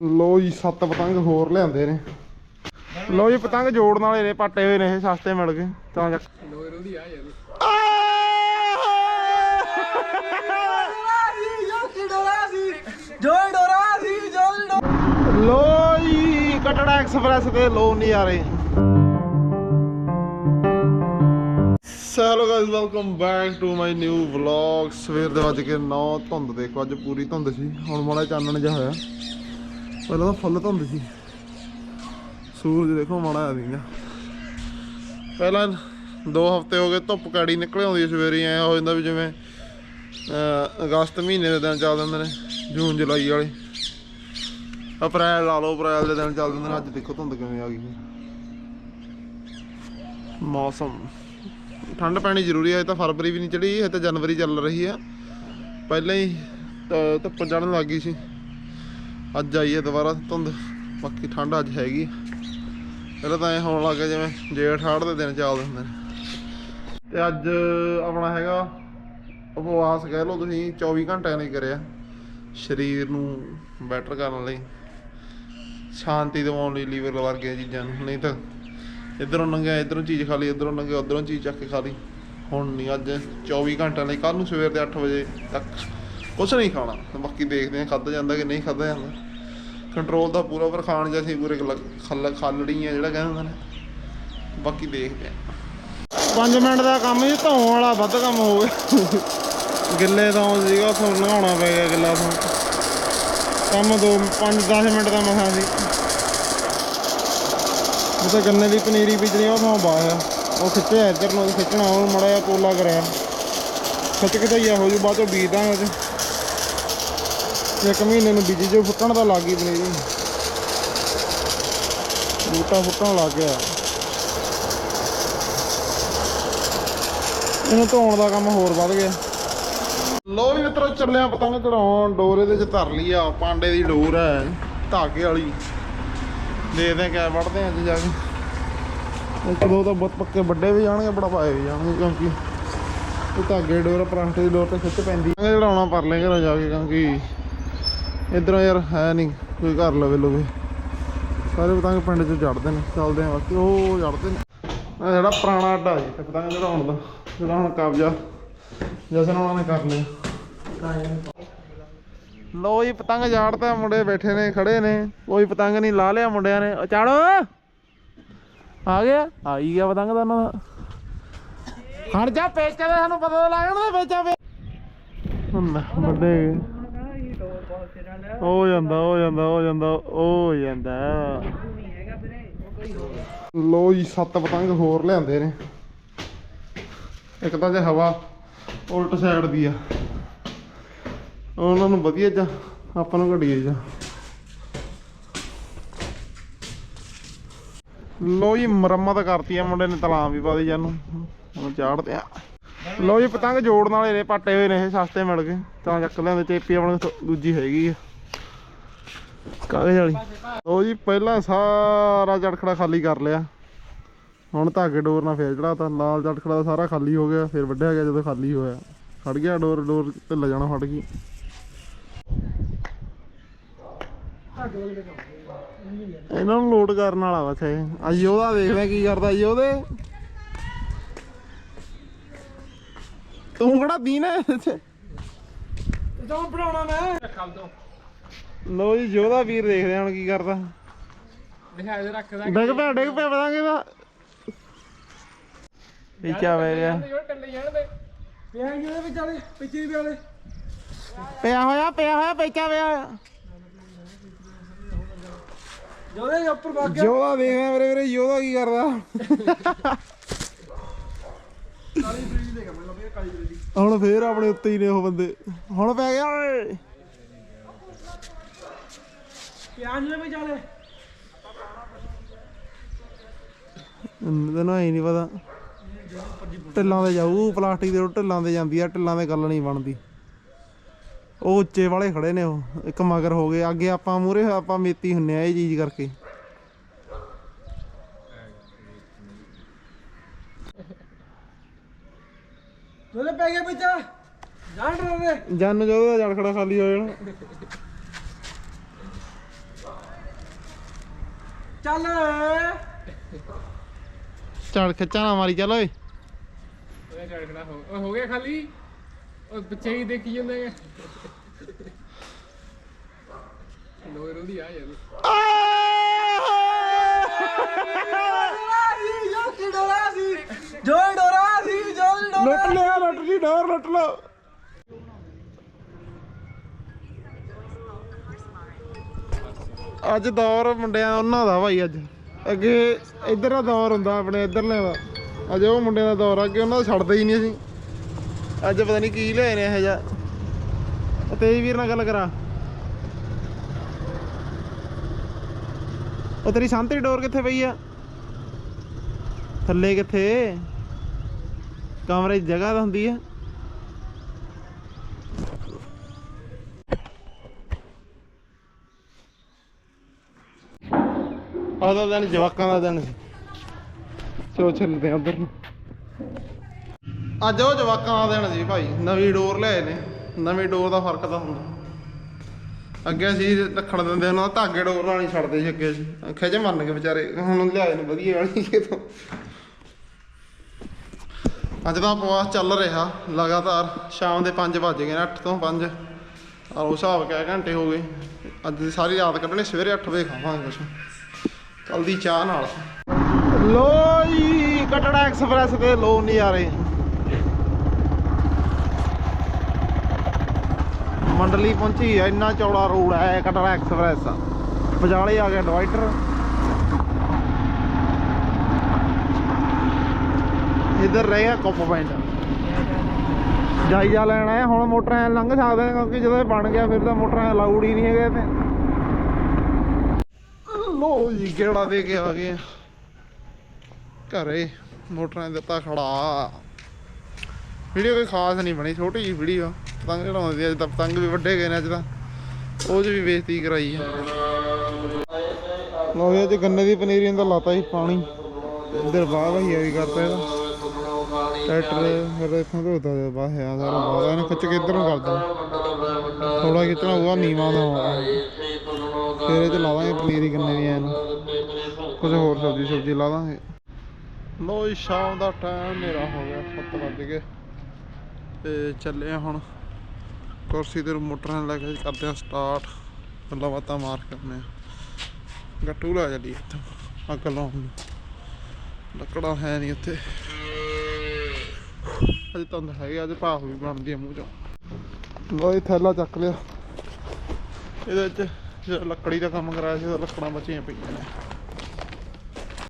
ਲੋ ਜੀ, ਸੱਤ ਪਤੰਗ ਹੋਰ ਲਿਆਂਦੇ ਨੇ। ਲੋ ਜੀ, ਪਤੰਗ ਜੋੜਨ ਵਾਲੇ ਨੇ, ਪਾਟੇ ਹੋਏ ਨੇ, ਇਹ ਸਸਤੇ ਮਿਲ ਗਏ, ਤਾਂ ਜਾ ਲੋ ਜੀ, ਕਟੜਾ ਐਕਸਪ੍ਰੈਸ ਤੇ ਲੋ ਨਹੀਂ hello guys, welcome back to my new vlog. ਸਵੇਰ ਦੇ ਵੱਜ ਕੇ 9 ਧੁੰਦ ਦੇਖੋ, ਅੱਜ ਪੂਰੀ ਧੁੰਦ ਸੀ। ਹੁਣ ਮਾੜਾ ਚਾਨਣ ਜਿਹਾ ਹੋਇਆ। ਪਹਿਲਾਂ ਤਾਂ ਫੁੱਲ ਧੁੰਦ ਸੀ। ਸੂਰਜ ਦੇਖੋ ਮਾੜਾ ਆ ਸੀਗਾ। ਪਹਿਲਾਂ 2 ਹਫ਼ਤੇ ਹੋ ਗਏ ਧੁੱਪ ਕਾੜੀ ਨਿਕਲ ਆਉਂਦੀ ਹੈ ਸਵੇਰੇ ਐ ਹੋ ਜਾਂਦਾ ਵੀ ਜਿਵੇਂ ਅਹ, ਅਗਸਤ ਮਹੀਨੇ ਦੇ ਦਿਨ ਚੱਲ ਜਾਂਦੇ ਨੇ ਜੂਨ ਜੁਲਾਈ ਵਾਲੇ। ਅਪ੍ਰੈਲ ਲਾ ਲਓ ਅਪ੍ਰੈਲ ਦੇ ਦਿਨ ਚੱਲ ਜਾਂਦੇ ਨੇ ਅੱਜ ਦੇਖੋ ਧੁੰਦ ਕਿਵੇਂ ਆ ਗਈ। ਮੌਸਮ। ਠੰਡ ਪੈਣੀ ਜ਼ਰੂਰੀ ਹੈ ਇਹ ਤਾਂ ਫਰਵਰੀ ਵੀ ਨਹੀਂ ਚੜੀ ਇਹ ਤਾਂ ਜਨਵਰੀ ਚੱਲ ਰਹੀ ਆ। ਪਹਿਲਾਂ ਹੀ ਧੁੱਪ ਚੜਨ ਲੱਗ ਗਈ ਸੀ। ਅੱਜ ਆਈ ਹੈ ਦੁਬਾਰਾ ਧੁੰਦ, ਬਾਕੀ ਠੰਡ ਅੱਜ ਹੈਗੀ। ਹੈ। ਪਹਿਲਾਂ ਤਾਂ ਐ ਹੋਣ ਲੱਗ ਗਿਆ ਜਿਵੇਂ ਜੇਠ ਹਾੜ ਦੇ ਦਿਨ ਚੱਲਦੇ ਹੁੰਦੇ ਨੇ। ਤੇ ਅੱਜ ਆਪਣਾ ਹੈਗਾ ਉਪਵਾਸ ਕਹਿ ਲਓ ਤੁਸੀਂ 24 ਘੰਟਿਆਂ ਲਈ ਕਰਿਆ ਸਰੀਰ ਨੂੰ ਬੈਟਰ ਕਰਨ ਲਈ। ਸ਼ਾਂਤੀ ਦਿਵਾਉਣ ਲਈ ਲੀਵਰ ਵਰਗੀਆਂ ਚੀਜ਼ਾਂ ਨੂੰ। ਨਹੀਂ ਤਾਂ ਇਧਰੋਂ ਲੰਘਿਆ, ਇਧਰੋਂ ਚੀਜ਼ ਖਾ ਲਈ, ਇਧਰੋਂ ਲੰਘਿਆ, ਉਧਰੋਂ ਚੀਜ਼ ਚੱਕ ਕੇ ਖਾ ਲਈ। ਹੁਣ ਨਹੀਂ, ਅੱਜ 24 ਘੰਟਿਆਂ ਲਈ ਕੱਲ ਨੂੰ ਸਵੇਰ ਦੇ 8 ਵਜੇ ਤੱਕ ਕੁਝ ਨਹੀਂ ਖਾਣਾ। ਬਾਕੀ ਦੇਖਦੇ ਹਾਂ, ਖਾਧਾ ਜਾਂਦਾ ਕਿ ਨਹੀਂ ਖਾਧਾ ਜਾਂਦਾ। ਕੰਟਰੋਲ ਦਾ ਪੂਰਾ ਪਰ ਖਾਣ ਜਿਹਾ ਸੀ, ਪੂਰੇ ਖੱਲ ਖਾਲੜੀਆਂ ਜਿਹੜਾ ਕਹਿੰਦੇ ਹੁੰਦੇ ਨੇ। ਬਾਕੀ ਦੇਖਦੇ ਹਾਂ 5 ਮਿੰਟ ਦਾ ਕੰਮ ਹੀ ਧੋਣ ਵਾਲਾ ਵੱਧ ਕੰਮ ਹੋ ਗਿਆ। ਗਿੱਲੇ ਤੋਂ ਸੀਗਾ, ਉਥੋਂ ਨਹਾਉਣਾ ਪੈ ਗਿਆ ਗਿੱਲਾ ਤੋਂ ਕੰਮ 2 5 10 ਮਿੰਟ ਦਾ ਮਸਾ ਸੀ। ਜਿੱਥੇ ਗੰਨੇ ਦੀ ਪਨੀਰੀ ਬੀਜਣੀ ਉਹ ਥਾਂ ਬਾਇਆ ਉਹ ਖਿੱਚਿਆ ਇੱਧਰ ਨੂੰ, ਖਿੱਚਣਾ ਉਹ ਮੜਾ ਜਿਹਾ ਪੋਲਾ ਕਰਿਆ। ਖਿੱਚ ਕੇ ਤਾਂ ਹੀ ਹੋ ਜੂ, ਬਾਅਦ ਚੋਂ ਬੀਜ ਦਾਂਗੇ ਇੱਕ ਮਹੀਨੇ ਨੂੰ ਬੀਜੀ ਜੋ ਫੁੱਟਣ ਦਾ ਲੱਗ ਗਈ ਪਨੀਰੀ। ਬੂਟਾ ਫੁੱਟਣ ਲੱਗ ਗਿਆ। ਇਹਨੂੰ ਧੋਣ ਦਾ ਕੰਮ ਹੋਰ ਵੱਧ ਗਿਆ। ਲੋ ਵੀ ਮਿੱਤਰੋ, ਚੱਲਿਆ ਪਤੰਗ ਚੜਾਉਣ। ਡੋਰ ਇਹਦੇ ਚ ਧਰ ਲਈ ਆ, ਪਾਂਡੇ ਦੀ ਡੋਰ ਹੈ, ਧਾਗੇ ਵਾਲੀ। ਦੇਖਦੇ ਆ ਕਿਆ ਵੜਦੇ ਆ ਅੱਜ ਜਾ ਕੇ। ਇੱਕ ਦੋ ਤਾਂ ਬਹੁਤ ਪੱਕੇ ਵੱਡੇ ਵੀ ਜਾਣਗੇ, ਬੜਾ ਪਾਏ ਵੀ ਜਾਣਗੇ, ਕਿਉਂਕਿ ਇਹ ਧਾਗੇ ਡੋਰ ਪਰਾਂਠੇ ਦੀ ਡੋਰ ਤੇ ਖਿੱਚ ਪੈਂਦੀ। ਚੜਾਉਣਾ ਪਰ ਲੈ ਘਰੋਂ ਜਾ ਕੇ, ਕਿਉਂਕਿ ਇਧਰੋਂ ਯਾਰ ਹੈ ਨਹੀਂ, ਕੋਈ ਘਰ ਲਵੇ ਲਵੇ। ਸਾਰੇ ਪਤੰਗ ਪਿੰਡ ਚ ਚੜਦੇ ਨੇ, ਚੱਲਦੇ ਆ ਬਾਕੀ ਉਹ ਚੜਦੇ ਨੇ। ਇਹ ਜਿਹੜਾ ਪੁਰਾਣਾ ਅੱਡਾ ਜੀ ਤੇ ਪਤੰਗ ਚੜਾਉਣ ਦਾ, ਜਿਹੜਾ ਹੁਣ ਕਬਜ਼ਾ ਜਸਨ ਉਹਨਾਂ ਨੇ ਕਰ ਲਿਆ। ਲੋ ਜੀ, ਪਤੰਗ ਝਾੜਦਾ ਮੁੰਡੇ ਬੈਠੇ ਨੇ, ਖੜੇ ਨੇ। ਕੋਈ ਪਤੰਗ ਨਹੀਂ ਲਾ ਲਿਆ ਮੁੰਡਿਆਂ ਨੇ। ਉਹ ਚਾੜੋ! ਆ ਗਿਆ? ਆ ਗਿਆ ਪਤੰਗ ਦਾ ਉਹਨਾਂ ਦਾ। ਖੜ ਜਾ ਪੇਚਾ ਦਾ ਸਾਨੂੰ ਪਤਾ ਤਾਂ ਲੱਗ ਪੇਚਾ ਵੇ ਵੱਡੇ ਹੋ ਜਾਂਦਾ ਹੋ ਜਾਂਦਾ ਹੋ ਜਾਂਦਾ ਹੋ ਜਾਂਦਾ। ਲੋ ਜੀ ਸੱਤ ਪਤੰਗ ਹੋਰ ਲਿਆਂਦੇ ਨੇ। ਇੱਕ ਤਾਂ ਜੇ ਹਵਾ ਉਲਟ ਸਾਈਡ ਦੀ ਆ। ਉਹਨਾਂ ਨੂੰ ਵਧੀਆ ਜਾ ਆਪਾਂ ਨੂੰ ਘਟੀਏ ਜਾ ਲੋ ਜੀ ਮੁਰੰਮਤ ਕਰਤੀ ਆ ਮੁੰਡੇ ਨੇ ਤਲਾਮ ਵੀ ਪਾ ਦੇ ਜਾਨੂੰ ਹੁਣ ਚਾੜਦੇ ਆ। ਲੋ ਜੀ, ਪਤੰਗ ਜੋੜਨ ਵਾਲੇ ਨੇ, ਪਾਟੇ ਹੋਏ ਨੇ ਇਹ, ਸਸਤੇ ਮਿਲ ਗਏ। ਤਾਂ ਚੱਕ ਲਿਆਂਦੇ ਚੇਪੀ ਆਪਣੇ ਕੋਲ ਦੂਜੀ ਹੈਗੀ ਆ। ਕਾਗਜ਼ ਵਾਲੀ। ਲੋ ਜੀ, ਪਹਿਲਾਂ ਸਾਰਾ ਚੜਖੜਾ ਖਾਲੀ ਕਰ ਲਿਆ। ਹੁਣ ਧਾਗੇ ਡੋਰ ਨਾਲ ਫੇਰ ਚੜਾਤਾ ਲਾਲ ਚੜਖੜਾ ਦਾ ਸਾਰਾ ਖਾਲੀ ਹੋ ਗਿਆ, ਫਿਰ ਵੱਢਿਆ ਗਿਆ ਜਦੋਂ ਖਾਲੀ ਹੋਇਆ। ਫੜ ਗਿਆ ਡੋਰ ਡੋਰ ਤੇ ਲੈ ਜਾਣਾ, ਫੜ ਗਈ। ਇਹਨਾਂ ਨੂੰ ਲੋਡ ਕਰਨ ਵਾਲਾ ਵਾ ਇੱਥੇ। ਅੱਜ ਉਹਦਾ ਦੇਖਦੇ ਕੀ ਕਰਦਾ ਜੀ ਉਹਦੇ। ਤੂੰ ਕਿਹੜਾ ਇੱਥੇ ਜਦੋਂ ਬਣਾਉਣਾ ਮੈਂ। ਲੋ ਜੀ ਜੋਦਾ ਵੀਰ ਦੇਖਦੇ ਹਾਂ ਹੁਣ ਕੀ ਕਰਦਾ। ਦਿਖਾ ਦੇ ਰੱਖਦਾ ਡਿੱਗ ਪਿਆ ਡਿੱਗ ਪਿਆ ਪਤਾਂਗੇ ਦਾ ਪਿੱਛਾ ਵੇ ਗਿਆ। ਜਿਹੜੇ ਟੱਲੇ ਜਾਣ ਦੇ ਪਿਆ ਜਿਹਦੇ ਵਿੱਚ ਵਾਲੇ ਪਿੱਛੇ ਵੀ ਵਾਲੇ। ਪਿਆ ਹੋਇਆ ਪਿਆ ਹੋਇਆ ਪਿੱਛਾ ਪਿਆ। ਜਿਹਦੇ ਉੱਪਰ ਵਗ ਗਿਆ ਜੋਦਾ ਦੇਖਦੇ ਮੇਰੇ ਵੀਰੇ ਜੋਦਾ ਕੀ ਕਰਦਾ। ਕਾਲੀ ਕਾਲੀ ਹੁਣ ਫੇਰ ਆਪਣੇ ਉੱਤੇ ਹੀ ਨੇ ਉਹ ਬੰਦੇ। ਹੁਣ ਪੈ ਗਿਆ ਓਏ। ਪਿਆ ਜਿਹਦੇ ਵਿੱਚ ਵਾਲੇ ਤੈਨੂੰ ਐ ਨਹੀਂ ਪਤਾ। ਢਿੱਲਾਂ ਦੇ ਜਾਊ ਪਲਾਸਟਿਕ ਦੇ ਢਿੱਲਾਂ ਦੇ ਜਾਂਦੀ ਆ ਢਿੱਲਾਂ ਦੇ ਗੱਲ ਨਹੀਂ ਬਣਦੀ। ਉਹ ਉੱਚੇ ਵਾਲੇ ਖੜੇ ਨੇ ਉਹ ਇੱਕ ਮਗਰ ਹੋ ਗਏ। ਅੱਗੇ ਆਪਾਂ ਮੂਰੇ ਆਪਾਂ ਮੇਤੀ ਹੁੰਨੇ ਆ ਇਹ ਚੀਜ਼ ਕਰਕੇ। ਜਿਹਦੇ ਪੈ ਗਿਆ ਵਿੱਚ ਜਾਣ ਰਹੇ ਜਨ ਜਦੋਂ ਦਾ ਜੜ ਖੜਾ ਖਾਲੀ ਹੋ ਜਾਣਾ। ਚੱਲ। ਚੜ ਖਿੱਚਾ ਨਾ ਮਾਰੀ ਚੱਲ ਓਏ। ਉਹ ਝੜਕਣਾ ਹੋ ਉਹ ਹੋ ਗਿਆ ਖਾਲੀ? ਉਹ ਪਿੱਛੇ ਹੀ ਦੇਖੀ ਜਾਂਦੇ ਆ। ਲੋਏ ਰੋਦੀ ਆ ਯਾਰ। ਜੋ ਕੀ ਡੋਰਾ ਸੀ ਜੋ ਹੀ ਡੋਰਾ ਸੀ ਜੋ ਹੀ ਡੋਰਾ ਲੁੱਟ ਲਿਆ ਲੁੱਟ। ਲਈ ਡੋਰ ਲੁੱਟ ਲਓ। ਅੱਜ ਦੌਰ ਮੁੰਡਿਆਂ ਉਹਨਾਂ ਦਾ ਭਾਈ ਅੱਜ। ਅੱਗੇ ਇਧਰ ਦਾ ਦੌਰ ਹੁੰਦਾ ਆਪਣੇ ਇਧਰਲੇ ਦਾ। ਅੱਜ ਉਹ ਮੁੰਡਿਆਂ ਦਾ ਦੌਰ ਆ, ਅੱਗੇ ਉਹਨਾਂ ਦਾ ਛੱਡਦੇ ਹੀ ਨਹੀਂ ਅਸੀਂ। ਅੱਜ ਪਤਾ ਨਹੀਂ ਕੀ ਲਿਆਏ ਨੇ ਇਹ ਜਿਹਾ। ਤੇਜ ਵੀਰ ਨਾਲ ਗੱਲ ਕਰਾ। ਉਹ ਤੇਰੀ ਸੰਤਰੀ ਡੋਰ ਕਿੱਥੇ ਪਈ ਆ? ਥੱਲੇ ਕਿੱਥੇ? ਕਮਰੇ 'ਚ ਜਗ੍ਹਾ ਤਾਂ ਹੁੰਦੀ ਆ। ਆਦਾ ਦਿਨ ਜਵਾਕਾਂ ਦਾ ਦਿਨ ਸੀ। ਚੋ ਚੱਲਦੇ ਆ ਉਧਰ ਨੂੰ। ਅੱਜ ਉਹ ਜਵਾਕਾਂ ਦਾ ਦਿਨ ਸੀ ਭਾਈ। ਨਵੀਂ ਡੋਰ ਲਿਆਏ ਨੇ। ਨਵੀਂ ਡੋਰ ਦਾ ਫ਼ਰਕ ਤਾਂ ਹੁੰਦਾ। ਅੱਗੇ ਅਸੀਂ ਰੱਖਣ ਦਿੰਦੇ ਉਹਨਾਂ ਧਾਗੇ ਡੋਰ ਨਾਲ ਨਹੀਂ ਛੱਡਦੇ ਸੀ ਅੱਗੇ ਖਿਜ ਮੰਨ ਕੇ ਵਿਚਾਰੇ। ਹੁਣ ਲਿਆਏ ਨੇ ਵਧੀਆ ਵਾਲੀ ਕਿਤੋਂ ਅੱਜ ਦਾ ਉਪਵਾਸ ਚੱਲ ਰਿਹਾ, ਲਗਾਤਾਰ। ਸ਼ਾਮ ਦੇ 5 ਵੱਜ ਗਏ ਨੇ 8 ਤੋਂ 5 ਔਰ ਉਸ ਹਿਸਾਬ ਕਿਆ ਘੰਟੇ ਹੋ ਗਏ। ਅੱਜ ਦੀ ਸਾਰੀ ਰਾਤ ਕੱਢਣੀ, ਸਵੇਰੇ 8 ਵਜੇ ਖਾਵਾਂਗੇ ਕੁਛ। ਕੱਲ ਦੀ ਚਾਹ ਨਾਲ। ਲੋ ਜੀ ਕਟੜਾ ਐਕਸਪ੍ਰੈਸ ਦੇ ਲੋ ਨਜ਼ਾਰੇ। ਮੰਡਲੀ ਪਹੁੰਚੀ ਹੈ ਇੰਨਾ ਚੌੜਾ ਰੋਡ ਹੈ ਕਟੜਾ ਐਕਸਪ੍ਰੈਸ। ਵਿਚਾਲੇ ਆ ਗਿਆ ਡਿਵਾਈਡਰ। ਇਧਰ ਰਹਿ ਗਿਆ ਕੁੱਪ ਪੈਂਟ ਜਾਇਜ਼ਾ ਲੈਣਾ ਹੈ ਹੁਣ ਮੋਟਰਾਂ ਲੰਘ ਸਕਦੇ ਨੇ ਕਿਉਂਕਿ ਜਦੋਂ ਇਹ ਬਣ ਗਿਆ ਫਿਰ ਤਾਂ ਮੋਟਰਾਂ ਅਲਾਉਡ ਹੀ ਨਹੀਂ ਹੈਗੇ ਤੇ ਲੋ ਜੀ ਕਿਹੜਾ ਦੇ ਕੇ ਆ ਗਏ। ਆ। ਘਰੇ ਮੋਟਰਾਂ ਦਿੱਤਾ ਖੜਾ। ਵੀਡੀਓ ਕੋਈ ਖਾਸ ਨਹੀਂ ਬਣੀ, ਛੋਟੀ ਜਿਹੀ ਵੀਡੀਓ। ਪਤੰਗ ਚੜਾਉਂਦੇ ਸੀ, ਅੱਜ ਤਾਂ ਪਤੰਗ ਵੀ ਵੱਡੇ ਗਏ ਨੇ, ਅੱਜ ਤਾਂ। ਉਹ 'ਚ ਵੀ ਬੇਇੱਜ਼ਤੀ ਕਰਾਈ ਆ। ਲੋ ਜੀ, ਅੱਜ ਗੰਨੇ ਦੀ ਪਨੀਰੀ ਦਾ ਲਾਤਾ ਸੀ ਪਾਣੀ। ਇੱਧਰ ਬਾਹ ਵਹੀਆ ਵੀ ਕਰਤਾ ਇਹਦਾ। ਟਰੈਕਟਰ ਫਿਰ ਇੱਥੋਂ ਧੋਤਾ ਜਾ ਬਾਹ ਆ ਸਾਰਾ। ਬਾਹ ਇਹਨੂੰ ਖਿੱਚ ਕੇ ਇੱਧਰ ਨੂੰ ਥੋੜਾ ਖਿੱਚਣਾ ਹੋਊਗਾ, ਨੀਵਾਂ ਦਾ ਹੋਊਗਾ ਫਿਰ ਇਹ ਚ ਲਾ ਦਾਂਗੇ ਪਨੀਰੀ ਗੰਨੇ ਦੀ ਐਨ। ਕੁਝ ਹੋਰ ਸਬਜ਼ੀ ਸਬਜ਼ੀ ਲਾ ਦਾਂਗੇ। ਲੋ ਜੀ, ਸ਼ਾਮ ਦਾ ਟਾਈਮ ਮੇਰਾ ਹੋ ਗਿਆ 7 ਵੱਜ ਗਏ। ਤੇ ਚੱਲੇ ਆ ਹੁਣ। ਕੁਰਸੀ ਤੇ ਮੋਟਰਾਂ ਲੈ ਕੇ ਕਰਦੇ ਆ ਸਟਾਰਟ ਗੱਲਾਂ ਬਾਤਾਂ ਮਾਰ ਕਰਨੇ ਆ ਗੱਟੂ ਲਾ ਚੱਲੀ ਇੱਥੋਂ, ਅੱਗ ਲਾਉਣ ਨੂੰ। ਲੱਕੜਾਂ ਹੈ ਨਹੀਂ ਉੱਥੇ। ਅੱਜ ਤਾਂ ਹੈਗੇ ਅੱਜ ਭਾਫ ਵੀ ਬਣਦੀ ਆ ਮੂੰਹ ਚੋਂ। ਲੋ ਇਹ ਥੈਲਾ ਚੱਕ ਲਿਆ। ਇਹਦੇ ਵਿੱਚ ਲੱਕੜੀ ਦਾ ਕੰਮ ਕਰਾਇਆ ਸੀ ਲੱਕੜਾਂ ਬਚੀਆਂ ਪਈਆਂ ਨੇ।